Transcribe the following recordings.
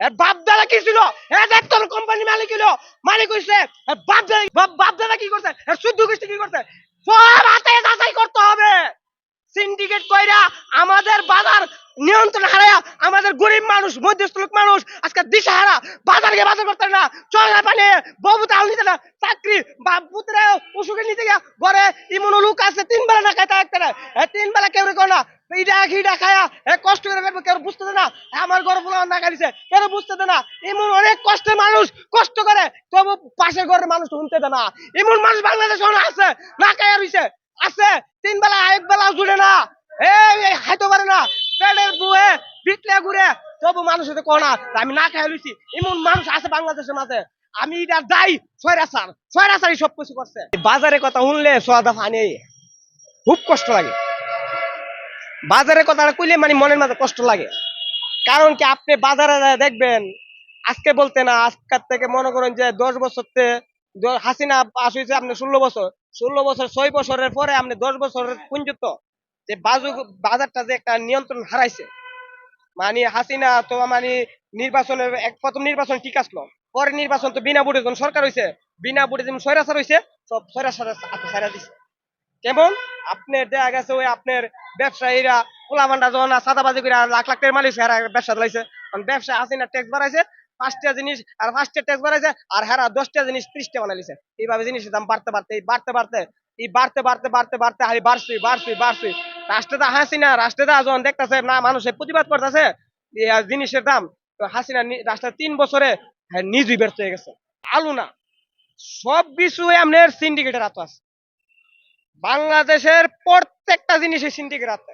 এর বাপ দাদা কি ছিল? এ দেখ কোম্পানি মালিক ছিল মালিক হইছে বাপ দাদা বাপ- দাদা কি করছে? এর শুদ্ধ গোষ্ঠী কি করছে? সব হাতে যাচাই হবে সিন্ডিকেট কইরা আমাদের বাজার নিয়ন্ত্রণ হারায়া আমাদের গরিব মানুষ মধ্যস্থ লোক মানুষ আজকে বাজার গিয়ে বাজার করতে না। চলা পানি বাবু তাও নিতে না চাকরি বা পুত্রে অসুখে নিতে গিয়া ঘরে ইমন লোক আছে তিন বেলা না খাইতে একটা না। তিন বেলা কেউ রে না ইডা খিডা খায়া এ কষ্ট করে খাইবো, কেউ বুঝতে দেয় না আমার ঘর বলে না খাইছে কেউ বুঝতে দেয় না। এমন অনেক কষ্টের মানুষ কষ্ট করে তবু পাশের ঘরের মানুষ শুনতে দেয় না। এমন মানুষ বাংলাদেশে আছে না খাইয়া রইছে। আছে, তিন বেলা, এক বেলা জুড়ে না। এই খাইতে পারে না। পেটের বুয়ে বিটলে ঘুরে তবু মানুষ এতে কো না আমি না খাই লইছি। এমন মানুষ আছে বাংলাদেশের মাঝে। আমি এটা যাই ছয়রাসার ছয়রাসারই সব কিছু করছে বাজারে কথা শুনলে সোয়াদা ফানি খুব কষ্ট লাগে। বাজারের কথাটা কইলে মানে মনের মাঝে কষ্ট লাগে। কারণ কি আপনি বাজারে দেখবেন, আজকে বলতে না, আজকের থেকে মনে করেন যে দশ বছর দ- হাসিনা পাস হয়েছে আপনি ষোলো বছর। ষোলো বছর ছয় বছরের পরে আপনি দশ বছরের পুঞ্জত যে বাজু বাজারটা যে একটা নিয়ন্ত্রণ হারাইছে। মানে হাসিনা তো মানে নির্বাচনে প্রথম নির্বাচন ঠিক আসলো। পরে নির্বাচন তো বিনা যখন সরকার হয়েছে বিনা ভোটে যেমন সৈরাচার হয়েছে সব সৈরাচার সারা কেমন? আপনার দেখা গেছে ওই আপনার ব্যবসায়ীরা পোলামান্ডা যখন সাদাবাজি করে লাখ লাখ মালিক ব্যবসা কারণ ব্যবসা হাসিনা ট্যাক্স বাড়াইছে পাঁচটা জিনিস আর পাঁচটা ট্যাক্স বাড়াইছে আর হেরা দশটা জিনিস ত্রিশটা বানাইছে। এইভাবে জিনিসের দাম বাড়তে বাড়তে এই বাড়তে বাড়তে এই বাড়তে বাড়তে বাড়তে বাড়তে হারি বাড়ছি বাড়ছি বাড়ছি। রাষ্ট্রটা হাসিনা রাষ্ট্রটা যখন দেখতেছে না মানুষের প্রতিবাদ করতেছে জিনিসের দাম। হাসিনা নি- রাষ্ট্র তিন বছরে হ্যাঁ, নিজেই ব্যর্থ হয়ে গেছে। আলু না। সব কিছু আপনার সিন্ডিকেটের হাত আছে। বাংলাদেশের প্রত্যেকটা জিনিসের সিন্ডিকেট আছে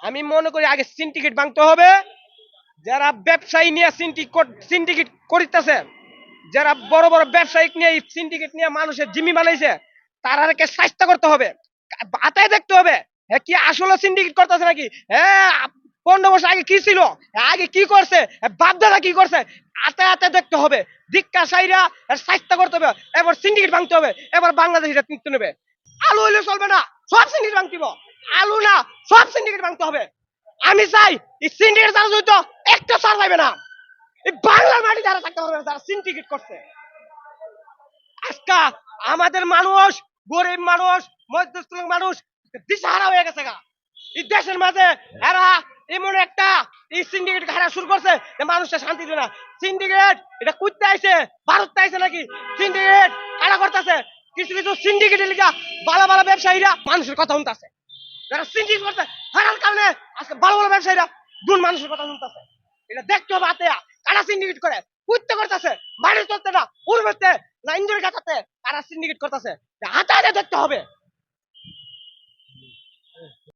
আমি মনে করি আগে সিন্ডিকেট ভাঙতে হবে যারা ব্যবসায়ী নিয়ে সিন্ডিকেট করিতেছে, যারা বড় বড় ব্যবসায়িক নিয়ে সিন্ডিকেট নিয়ে মানুষের জিমি বানাইছে, তারাকে চেষ্টা করতে হবে। হাতায় দেখতে হবে হ্যাঁ কি আসলে সিন্ডিকেট করতেছে নাকি? হ্যাঁ পনেরো বছর আগে কি ছিল? আগে কি করছে? বাপ দাদা কি করছে? আতে আতে দেখতে হবে দীক্ষা সাইরা চেষ্টা করতে হবে, এবার সিন্ডিকেট ভাঙতে হবে, এবার বাংলাদেশিরা তিনতে নেবে। আলু হইলে চলবে না, সব সিন্ডিকেট ভাঙতে। আলু না, সব সিন্ডিকেট ভাঙতে হবে। আমি চাই সিন্ডিকেট যারা জড়িত একটা সার পাইবে না। বাংলার মাটি যারা থাকতে পারবে না, যারা সিন্ডিকেট করছে। আজকা আমাদের মানুষ গরিব মানুষ মধ্যস্থ মানুষ দিশাহারা হয়ে গেছে গা। এই দেশের মাঝে এরা এমন একটা এই সিন্ডিকেট হারা শুরু করছে যে মানুষের শান্তি দেয় না। সিন্ডিকেট এটা কুত্তে আইছে ভারত আইছে নাকি? সিন্ডিকেট কারা করতেছে? কিছু কিছু সিন্ডিকেটের লিগা ভালো ভালো ব্যবসায়ীরা মানুষের কথা শুনতেছে। যারা সিন্ডিকেট করছে। হারার কারণে আজকে ভালো ভালো ব্যবসায়ীরা দুন মানুষের কথা শুনতেছে। এটা দেখতে হবে হাতে কারা সিন্ডিকেট করে? কুত্তে করতেছে। বাড়ি চলতে না উড়বেতে না ইঞ্জুরি কাটাতে কারা সিন্ডিকেট করতেছে। হাতে হাতে দেখতে হবে।